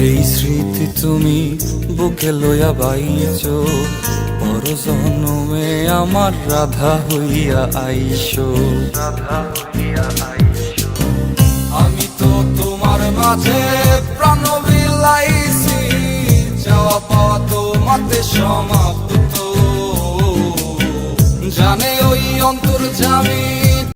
এই স্মৃতি তুমি বুকে লইয়া বাইছ। পর জনমে আমার রাধা হইয়া আইস। আমি তো তোমার মাঝে প্রাণ বিলাইছি। যাওয়া পাওয়া তোমাতে সমাপ্ত